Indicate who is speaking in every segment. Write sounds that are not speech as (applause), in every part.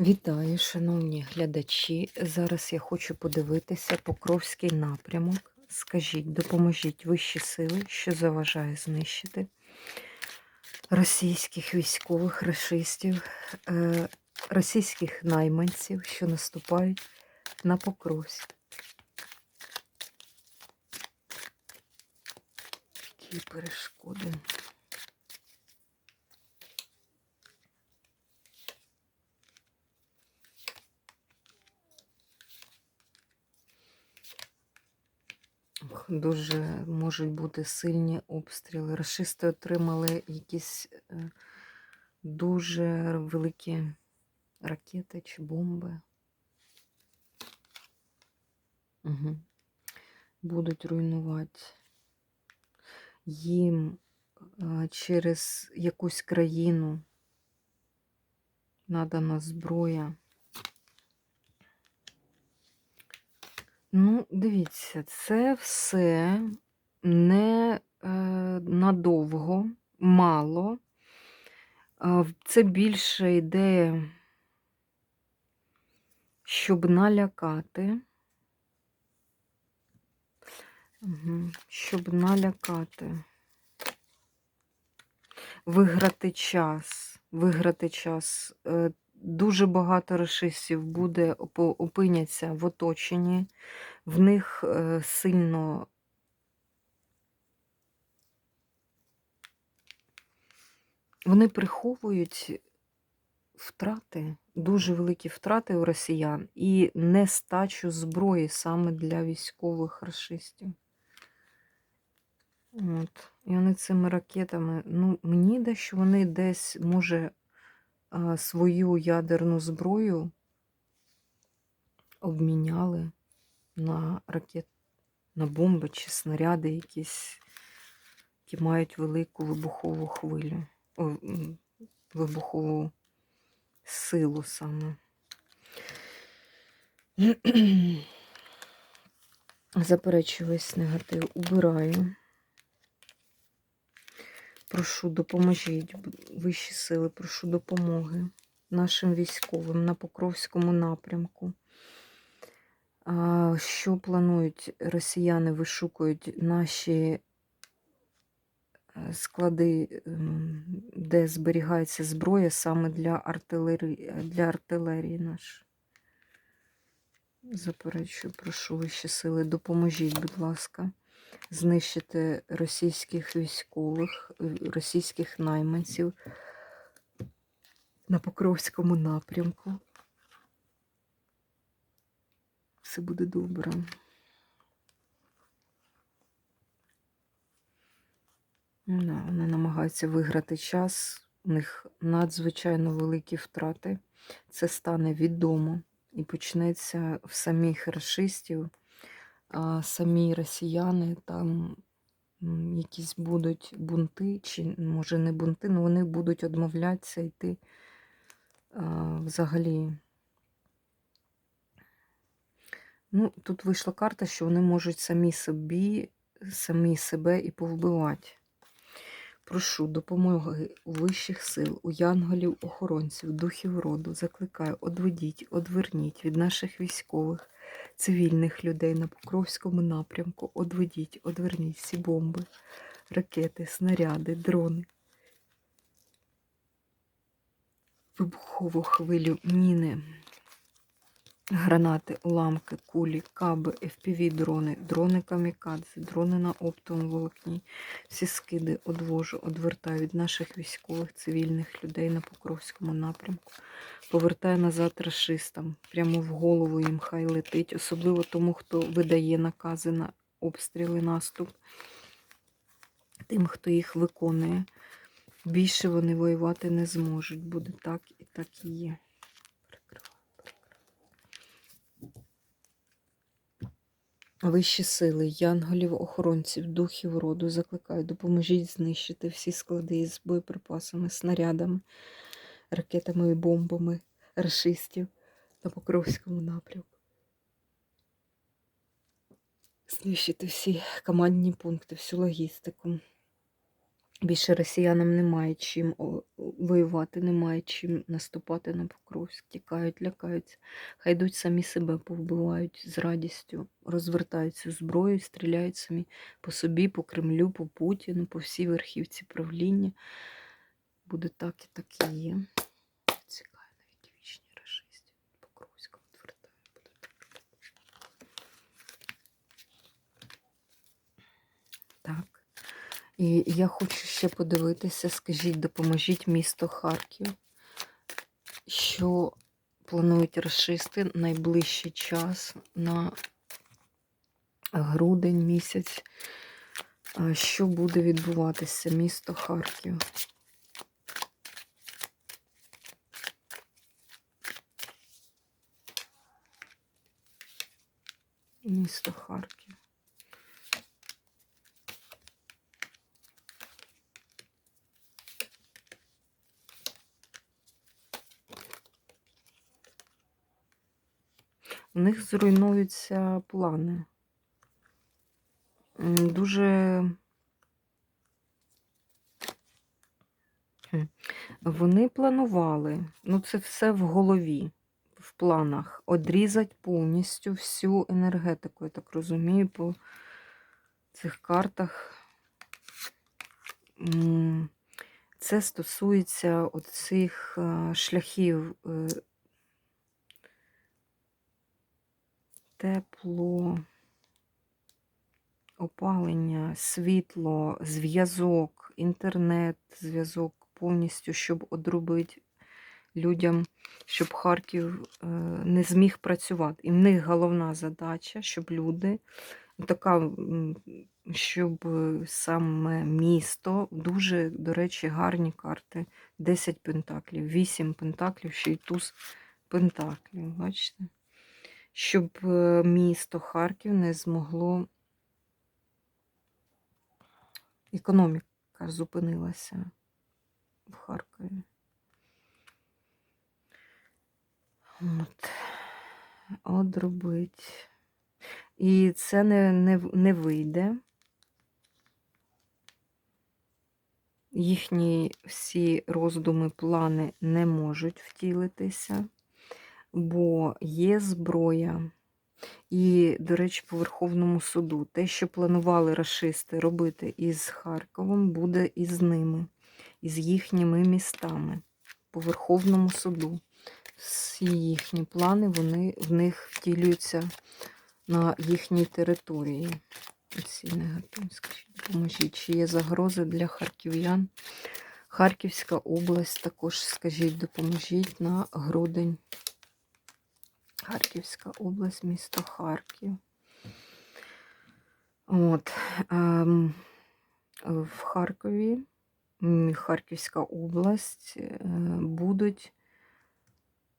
Speaker 1: Вітаю, шановні глядачі. Зараз я хочу подивитися Покровський напрямок. Скажіть, допоможіть вищі сили, що заважає знищити російських військових расистів, е, російських найманців, що наступають на Покровськ. Які перешкоди. Дуже можуть бути сильні обстріли. Рашисти отримали якісь е, дуже великі ракети чи бомби. Угу. Будуть руйнувати. Їм е, через якусь країну надана зброя. Ну, дивіться, це все не е, надовго, мало. Е, Це більше йде, щоб налякати. Угу. Щоб налякати. Виграти час. Виграти час. Е, Дуже багато расистів буде опиняться в оточенні, в них е, сильно вони приховують втрати, дуже великі втрати у росіян і нестачу зброї саме для військових расистів. От. І вони цими ракетами, ну, мені йде, що вони десь, може, свою ядерну зброю обміняли на ракет, на бомби чи снаряди якісь, які мають велику вибухову хвилю, вибухову силу саме. (clears throat) Заперечую весь негатив, убираю. Прошу, допоможіть, вищі сили, прошу допомоги нашим військовим на Покровському напрямку. Що планують росіяни, вишукують наші е, склади, ем, де зберігається зброя саме для артилерії, для артилерії нашої. Заперечую, прошу вищі сили, допоможіть, будь ласка знищити російських військових, е, російських найманців на Покровському напрямку. Все буде добре. Да, Вони намагаються виграти час. У них надзвичайно великі втрати. Це стане відомо і почнеться в самих расистів а самі росіяни там якісь будуть бунти, чи, може, не бунти, але вони будуть відмовлятися йти а, взагалі. Ну, Тут вийшла карта, що вони можуть самі собі, самі себе і повбивати. Прошу допомоги вищих сил, у янголів, охоронців, духів роду. Закликаю, одведіть, одверніть від наших військових цивільних людей на Покровському напрямку. Одведіть, одверніть всі бомби, ракети, снаряди, дрони, вибухову хвилю, міни, гранати, уламки, кулі, каби, FPV-дрони, дрони камікадзе, дрони на оптовому волокні. Всі скиди одвожу, одвертаю від наших військових, цивільних людей на Покровському напрямку. Повертаю назад расистам, прямо в голову їм хай летить, особливо тому, хто видає накази на обстріли, наступ, тим, хто їх виконує. Більше вони воювати не зможуть. Буде так і так і є. Вищі сили, янголів, охоронців, духів роду закликаю, допоможіть знищити всі склади із боєприпасами, снарядами, ракетами і бомбами рашистів на Покровському напрямку. Знищити всі командні пункти, всю логістику. Більше росіянам немає чим воювати, немає чим наступати на Покровськ. Тікають, лякаються. Хай йдуть самі себе повбивають з радістю, розвертають цю зброю, стріляють самі по собі, по Кремлю, по Путіну, по всій верхівці правління. Буде так і так і є. Цікаво, навіть вічні рашисті. Покровська відвертає. Буде так. Так. І я хочу ще подивитися, скажіть, допоможіть місто Харків, що планують расисти найближчий час на грудень місяць. Що буде відбуватися місто Харків? Місто Харків. У них зруйнуються плани. Дуже вони планували, ну це все в голові, в планах, одрізати повністю всю енергетику, я так розумію, по цих картах. Це стосується оцих е, шляхів тепло, опалення, світло, зв'язок, інтернет, зв'язок повністю, щоб одробити людям, щоб Харків е, не зміг працювати. І в них головна задача, щоб люди, така, щоб е, саме місто, дуже, до речі, гарні карти. 10 пентаклів, 8 пентаклів, ще й туз пентаклів. Бачите? Щоб е, місто Харків не змогло, економіка зупинилася в Харкові. От. Одробить. І це не, не, не вийде. Їхні всі роздуми, плани не можуть втілитися бо є зброя. І, до речі, по Верховному суду те, що планували расисти робити із Харковом, буде із ними, із їхніми містами. По Верховному суду. Всі їхні плани вони в них втілюються на їхній території. Ці негативні, скажіть, допоможіть, чи є загрози для харків'ян. Харківська область також, скажіть, допоможіть на грудень. Харківська область, місто Харків. От, ем, в Харкові, Харківська область, е, будуть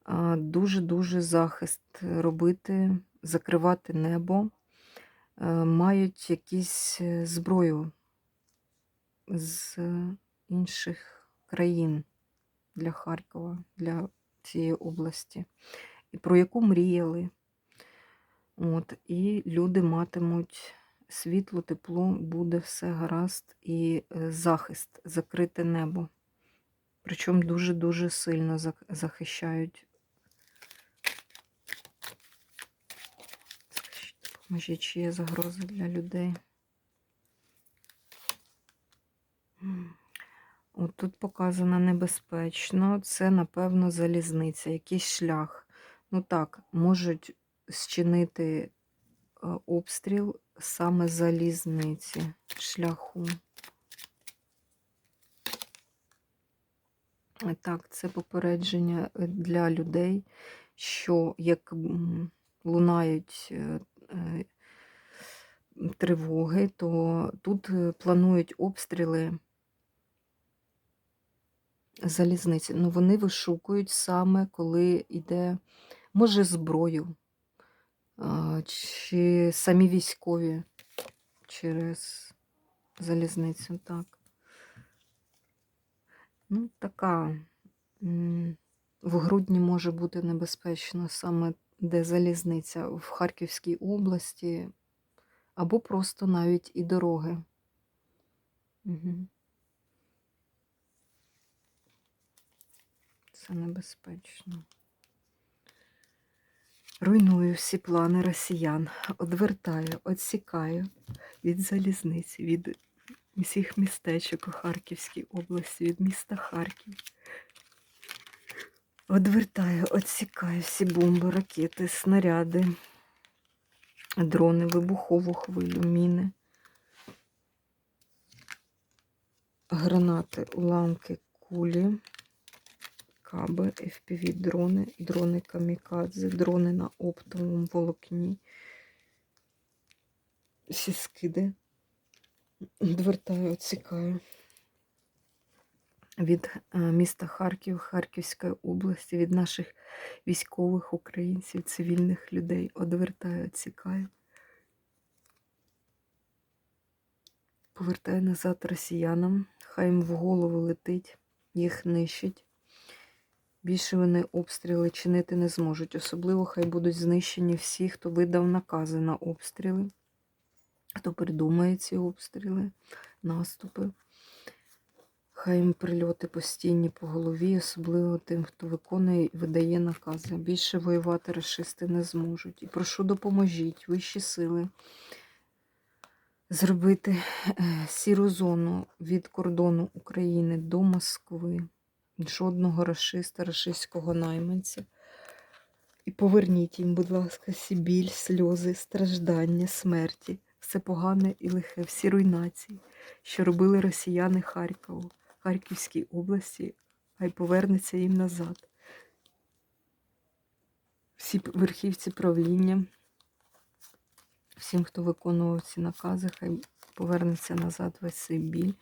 Speaker 1: е, дуже-дуже захист робити, закривати небо, е, мають якісь зброю з інших країн для Харкова, для цієї області і про яку мріяли. От, І люди матимуть світло, тепло, буде все гаразд і е, захист, закрите небо. Причому дуже-дуже сильно захищають. Допоможіть, чи є загрози для людей. От тут показано небезпечно. Це, напевно, залізниця, якийсь шлях. Ну так, можуть зчинити е, обстріл саме залізниці шляху. Так, це попередження е, для людей, що як лунають е, тривоги, то тут планують обстріли залізниці. Ну, вони вишукують саме, коли йде може, зброю, чи самі військові через залізницю, так. Ну, така в грудні може бути небезпечно саме де залізниця в Харківській області, або просто навіть і дороги. Угу. Це небезпечно. Руйную всі плани росіян, одвертаю, отсікаю від залізниці, від усіх містечок у Харківській області, від міста Харків. Одвертаю, отсікаю всі бомби, ракети, снаряди, дрони, вибухову хвилю, міни, гранати, уламки, кулі, каби, FPV, дрони, дрони камікадзе, дрони на оптовому волокні, всі скиди. Відвертаю, відсікаю. Від е, міста Харків, Харківської області, від наших військових українців, цивільних людей. Одвертаю, відсікаю. Повертаю назад росіянам. Хай їм в голову летить, їх нищить. Більше вони обстріли чинити не зможуть. Особливо хай будуть знищені всі, хто видав накази на обстріли, хто придумає ці обстріли, наступи. Хай їм прильоти постійні по голові, особливо тим, хто виконує і видає накази. Більше воювати расисти не зможуть. І прошу допоможіть, вищі сили, зробити е, сіру зону від кордону України до Москви. Жодного расиста, рашистського найманця. І поверніть їм, будь ласка, всі біль, сльози, страждання, смерті, все погане і лихе, всі руйнації, що робили росіяни Харкову, Харківській області, хай повернеться їм назад. Всі верхівці правління, всім, хто виконував ці накази, хай повернеться назад весь цей біль.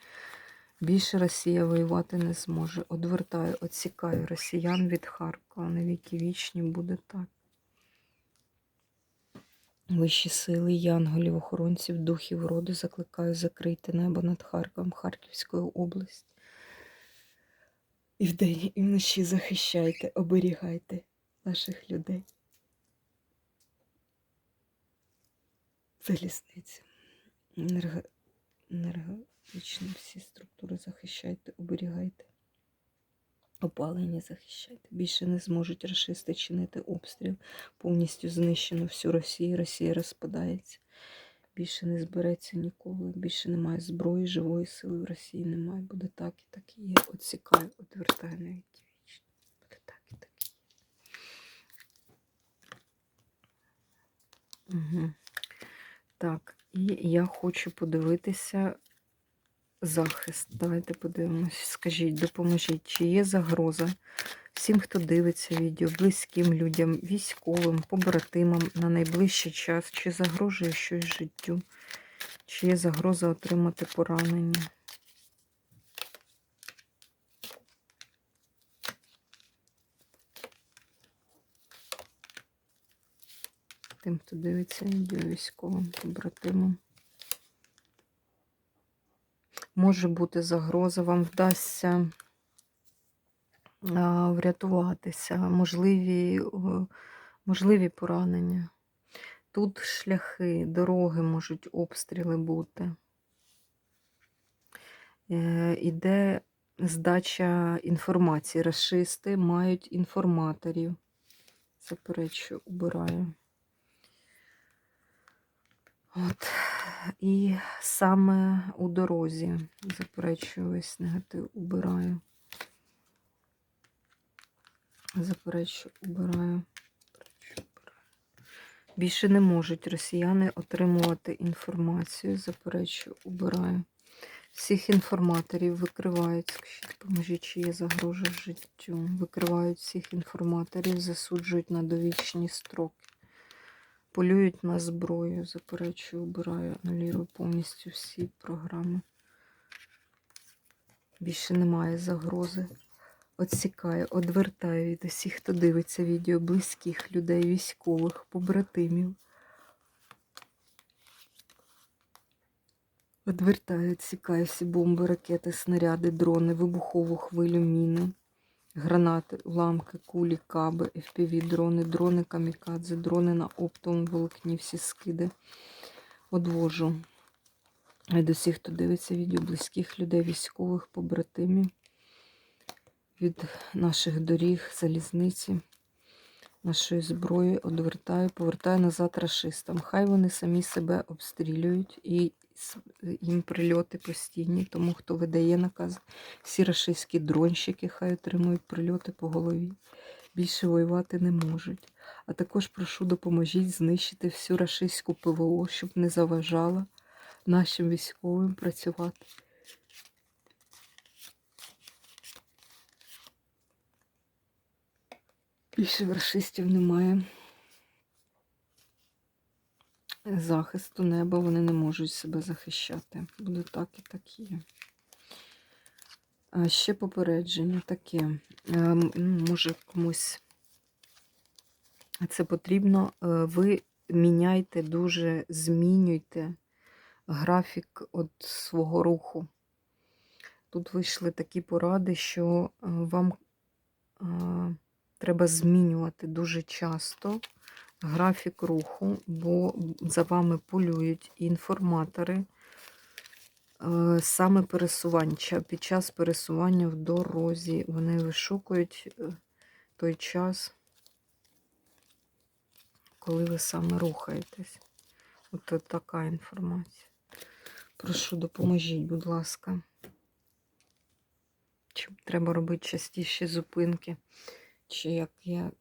Speaker 1: Більше Росія воювати не зможе. Одвертаю, отсікаю росіян від Харкова. На віки вічні буде так. Вищі сили, янголів, охоронців, духів роду закликаю закрити небо над Харковом, Харківською область. І вдень, і вночі захищайте, оберігайте наших людей. Залізниця. Енерго... Енергетичні всі структури захищайте, оберігайте. Опалення захищайте. Більше не зможуть рашисти чинити обстріл. Повністю знищено всю Росію. Росія розпадається. Більше не збереться ніколи. Більше немає зброї, живої сили в Росії немає. Буде так і так і є. Отсікаю, одвертаю на віки вічні. Буде так і так і є. Угу. Так, і я хочу подивитися захист. Давайте подивимось. Скажіть, допоможіть, чи є загроза всім, хто дивиться відео, близьким людям, військовим, побратимам на найближчий час, чи загрожує щось життю, чи є загроза отримати поранення. Тим, хто дивиться відео військовим, побратимам. Може бути загроза, вам вдасться врятуватися, можливі, можливі поранення. Тут шляхи, дороги можуть обстріли бути. Е, Іде здача інформації. Расисти мають інформаторів. Заперечую, убираю. От. І саме у дорозі заперечую весь негатив, убираю. Заперечую, убираю. Більше не можуть росіяни отримувати інформацію. Заперечую, убираю. Всіх інформаторів викривають. Скажіть, поможіть, чи є загрожа життю. Викривають всіх інформаторів, засуджують на довічні строки. Полюють на зброю, заперечую, обираю, анулірую повністю всі програми. Більше немає загрози. Отсікаю, одвертаю від усіх, хто дивиться відео, близьких людей, військових, побратимів. Одвертаю, відсікаю всі бомби, ракети, снаряди, дрони, вибухову хвилю, міни, гранати, уламки, кулі, каби, FPV, дрони, дрони камікадзе, дрони на оптовому волокні, всі скиди. Одвожу від усіх, хто дивиться відео, близьких людей, військових, побратимів. від наших доріг, залізниці, нашої зброї, одвертаю, повертаю назад рашистам. Хай вони самі себе обстрілюють і їм прильоти постійні. Тому хто видає наказ, всі рашистські дронщики хай отримують прильоти по голові. Більше воювати не можуть. А також прошу допоможіть знищити всю рашистську ПВО, щоб не заважала нашим військовим працювати. Більше в расистів немає захисту неба, вони не можуть себе захищати. Буде так і так є. А ще попередження таке. Ем, ну, Може комусь це потрібно. Е, Ви міняйте дуже, змінюйте графік от свого руху. Тут вийшли такі поради, що е, вам е, треба змінювати дуже часто графік руху, бо за вами полюють інформатори. Е, Саме пересування, під час пересування в дорозі вони вишукують е, той час, коли ви саме рухаєтесь. От така інформація. Прошу, допоможіть, будь ласка. Чи треба робити частіші зупинки? Чи як я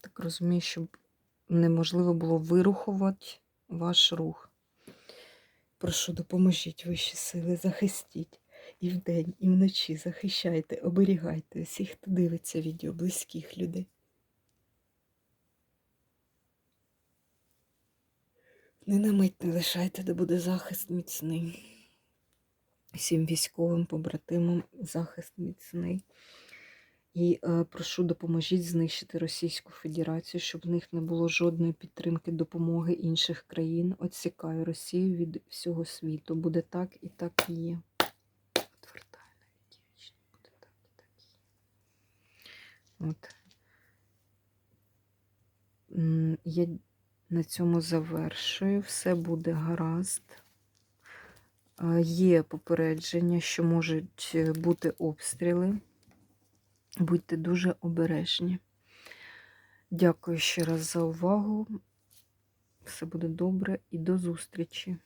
Speaker 1: так розумію, щоб неможливо було вирухувати ваш рух? Прошу, допоможіть вищі сили, захистіть і вдень, і вночі захищайте, оберігайте всіх, хто дивиться відео, близьких людей. Не на мить не лишайте, де буде захист міцний. Всім військовим побратимам захист міцний. І е, прошу, допоможіть знищити Російську Федерацію, щоб в них не було жодної підтримки, допомоги інших країн. Отсікаю Росію від всього світу. Буде так і так і є. Отвертаю навіть вічно. Буде так і так і є. От. Я на цьому завершую. Все буде гаразд. Е, Є попередження, що можуть е, бути обстріли. Будьте дуже обережні. Дякую ще раз за увагу. Все буде добре і до зустрічі.